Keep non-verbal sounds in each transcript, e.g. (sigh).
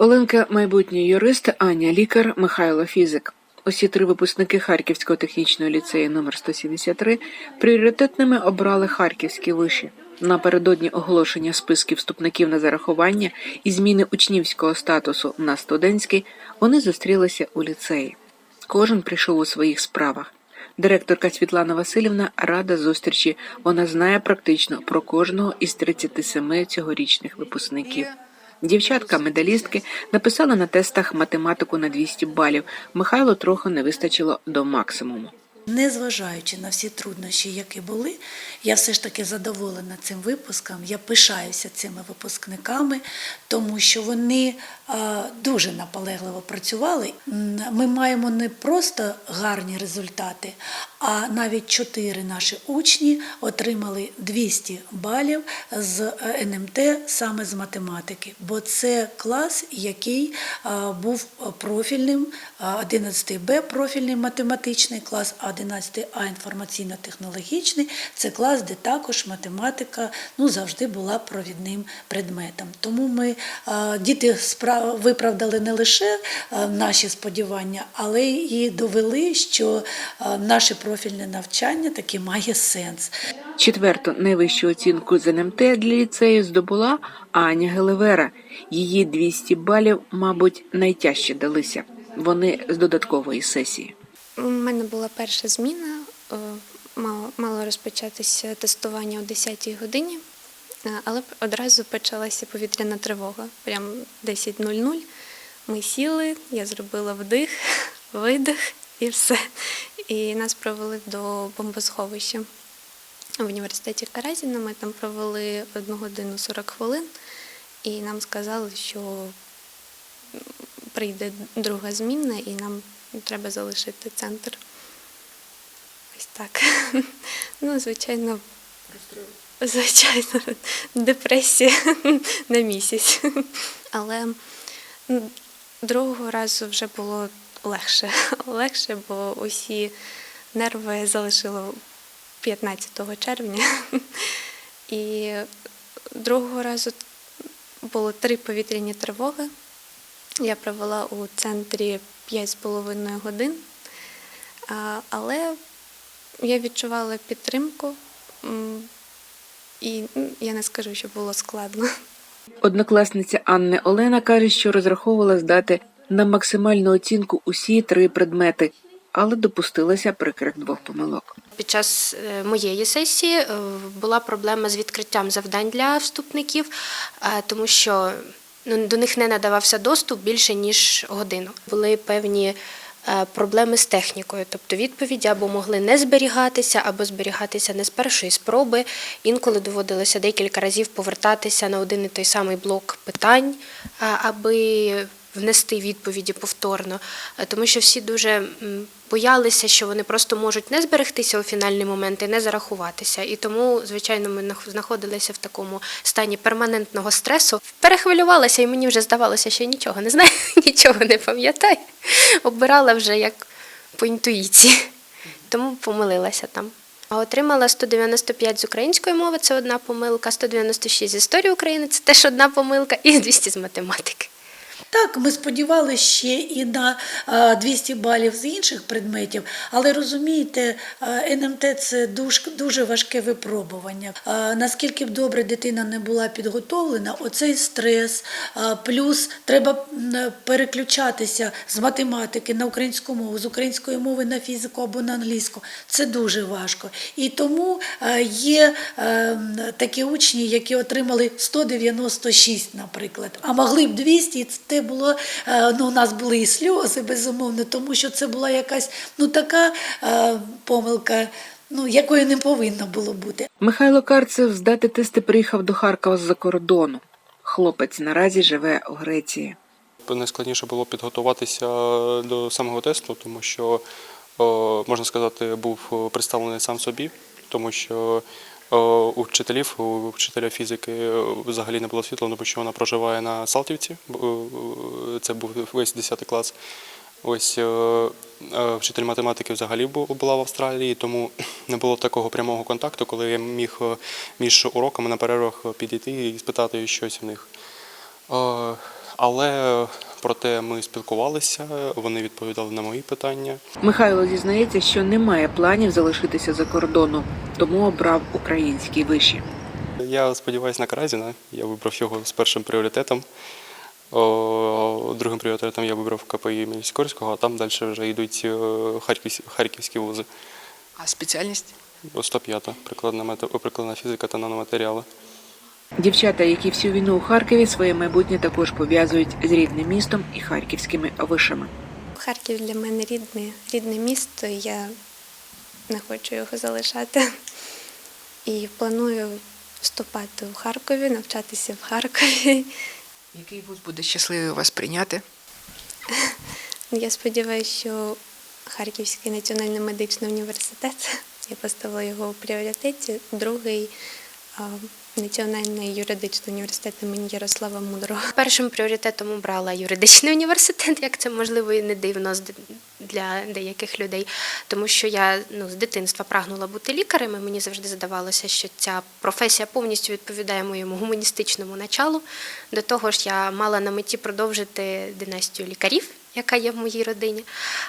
Оленка майбутній юрист, Аня лікар, Михайло фізик. Усі три випускники Харківського технічного ліцею номер 173 пріоритетними обрали харківські виші. Напередодні оголошення списків вступників на зарахування і зміни учнівського статусу на студентський вони зустрілися у ліцеї. Кожен прийшов у своїх справах. Директорка Світлана Васильівна рада зустрічі. Вона знає практично про кожного із 37 цьогорічних випускників. Дівчатка, медалістки, написали на тестах математику на 200 балів. Михайло трохи не вистачило до максимуму. Незважаючи на всі труднощі, які були, я все ж таки задоволена цим випуском. Я пишаюся цими випускниками, тому що вони дуже наполегливо працювали. Ми маємо не просто гарні результати, а навіть чотири наші учні отримали 200 балів з е, НМТ саме з математики, бо це клас, який був профільним, 11 Б профільний математичний клас, а 11 А інформаційно-технологічний це клас, де також математика ну, завжди була провідним предметом. Тому ми діти виправдали не лише наші сподівання, але і довели, що а, наше профільне навчання таки має сенс. Четверту найвищу оцінку з НМТ для ліцею здобула Аня Гелевера. Її 200 балів, мабуть, найтяжче далися. Вони з додаткової сесії. У мене була перша зміна. е, Мало, мало розпочатися тестування о 10-й годині, е, але одразу почалася повітряна тривога. Прям 10.00. Ми сіли, я зробила вдих, (laughs) видих і все. І нас провели до бомбосховища в університеті Каразіна. Ми там провели 1 годину 40 хвилин, і нам сказали, що прийде друга зміна, і нам треба залишити центр. Ось так. (laughs) Ну, звичайно, звичайно, депресія на місяць. (laughs) Але другого разу вже було легше. (laughs) Легше, бо усі нерви залишило 15 червня. (laughs) І другого разу було три повітряні тривоги. Я провела у центрі 5,5 годин, але я відчувала підтримку, і я не скажу, що було складно. Однокласниця Анни Олена каже, що розраховувала здати на максимальну оцінку усі три предмети, але допустилася прикрих двох помилок. Під час е, моєї сесії е, була проблема з відкриттям завдань для вступників, е, тому що ну, до них не надавався доступ більше ніж годину. Були певні проблеми з технікою, тобто відповіді або могли не зберігатися, або зберігатися не з першої спроби. Інколи доводилося декілька разів повертатися на один і той самий блок питань, аби внести відповіді повторно, Е, тому що всі дуже боялися, що вони просто можуть не зберегтися у фінальний момент і не зарахуватися. І тому, звичайно, ми нах- знаходилися в такому стані перманентного стресу. Перехвилювалася, і мені вже здавалося, що я нічого не знаю, (laughs) нічого не пам'ятаю. Обирала вже як по інтуїції, тому помилилася там. А отримала 195 з української мови, це одна помилка, 196 з історії України, це теж одна помилка, і 200 з математики. Так, ми сподівалися ще і на 200 балів з інших предметів, але розумієте, НМТ це дуже, дуже важке випробування. Наскільки б добре дитина не була підготовлена, оцей стрес, плюс треба переключатися з математики на українську мову, з української мови на фізику або на англійську. Це дуже важко. І тому е, є е, такі учні, які отримали 196, наприклад, а могли б 200, це було, е, ну, у нас були і сльози, безумовно, тому що це була якась ну, така е, помилка, ну, якої не повинно було бути. Михайло Карцев здати тести приїхав до Харкова з-за кордону. Хлопець наразі живе у Греції. Найскладніше було підготуватися до самого тесту, тому що, можна сказати, був представлений сам собі, тому що у вчителів, у вчителя фізики е, взагалі не було світла, тому що вона проживає на Салтівці. е, Це був весь 10 клас. Ось е, е, вчитель математики взагалі була в Австралії, тому (clears throat) не було такого прямого контакту, коли я міг е, між уроками на перервах підійти і спитати щось в них. Але проте ми спілкувалися, вони відповідали на мої питання. Михайло зізнається, що не має планів залишитися за кордоном, тому обрав українські виші. Я сподіваюся на Каразіна. Я вибрав його з першим пріоритетом. Другим пріоритетом я вибрав КПІ імені а там далі вже йдуть е, харківські, вузи. А спеціальність? 105 прикладна, прикладна фізика та наноматеріали. Дівчата, які всю війну у Харкові, своє майбутнє також пов'язують з рідним містом і харківськими вишами. Харків для мене рідне, рідне місто, і я не хочу його залишати. І планую вступати в Харкові, навчатися в Харкові. Який вуз буде щасливий вас прийняти? Я сподіваюся, що Харківський національний медичний університет, я поставила його у пріоритеті. Другий Національний юридичний університет імені Ярослава Мудрого. Першим пріоритетом обрала юридичний університет, як це можливо і не дивно для деяких людей, тому що я ну, з дитинства прагнула бути лікарем. і Мені завжди здавалося, що ця професія повністю відповідає моєму гуманістичному началу. До того ж, я мала на меті продовжити династію лікарів, яка є в моїй родині.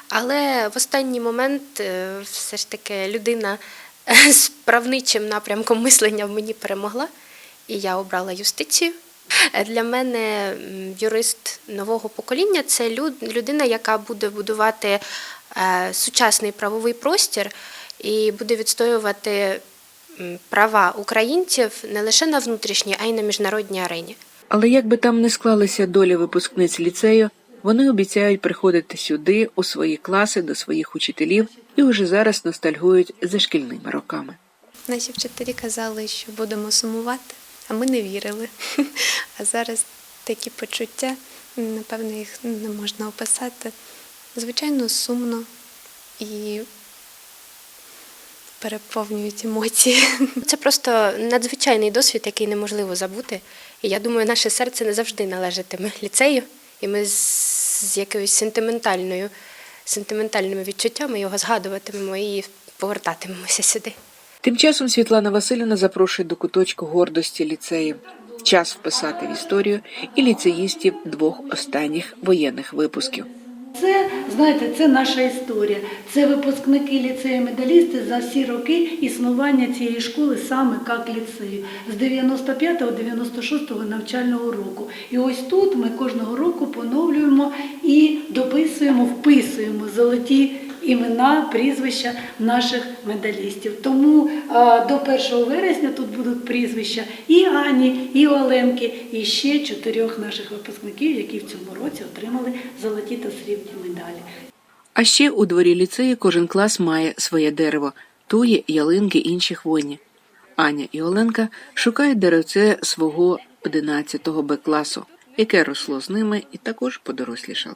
Але в останній момент е, все ж таки людина (laughs) з правничим напрямком мислення в мені перемогла, і я обрала юстицію. Для мене юрист нового покоління це людина, яка буде будувати е, сучасний правовий простір і буде відстоювати права українців не лише на внутрішній, а й на міжнародній арені. Але як би там не склалися долі випускниць ліцею, вони обіцяють приходити сюди у свої класи до своїх учителів і уже зараз ностальгують за шкільними роками. Наші вчителі казали, що будемо сумувати, а ми не вірили. (laughs) А зараз такі почуття, напевно, їх не можна описати. Звичайно, сумно і переповнюють емоції. (laughs) Це просто надзвичайний досвід, який неможливо забути. І я думаю, наше серце не завжди належатиме ліцею, і ми з, якоюсь сентиментальною, сентиментальними відчуттями його згадуватимемо і повертатимемося сюди. Тим часом Світлана Васильівна запрошує до куточку гордості ліцею. Час вписати в історію і ліцеїстів двох останніх воєнних випусків. Це, знаєте, це наша історія. Це випускники ліцею медалісти за всі роки існування цієї школи саме як ліцею з 95-96 навчального року. І ось тут ми кожного року поновлюємо і дописуємо, вписуємо золоті імена, прізвища наших медалістів. Тому а, до 1 вересня тут будуть прізвища і Ані, і Оленки, і ще чотирьох наших випускників, які в цьому році отримали золоті та срібні медалі. А ще у дворі ліцею кожен клас має своє дерево, туї, ялинки інших воїнів. Аня і Оленка шукають деревце свого 11-го Б класу, яке росло з ними і також подорослішало.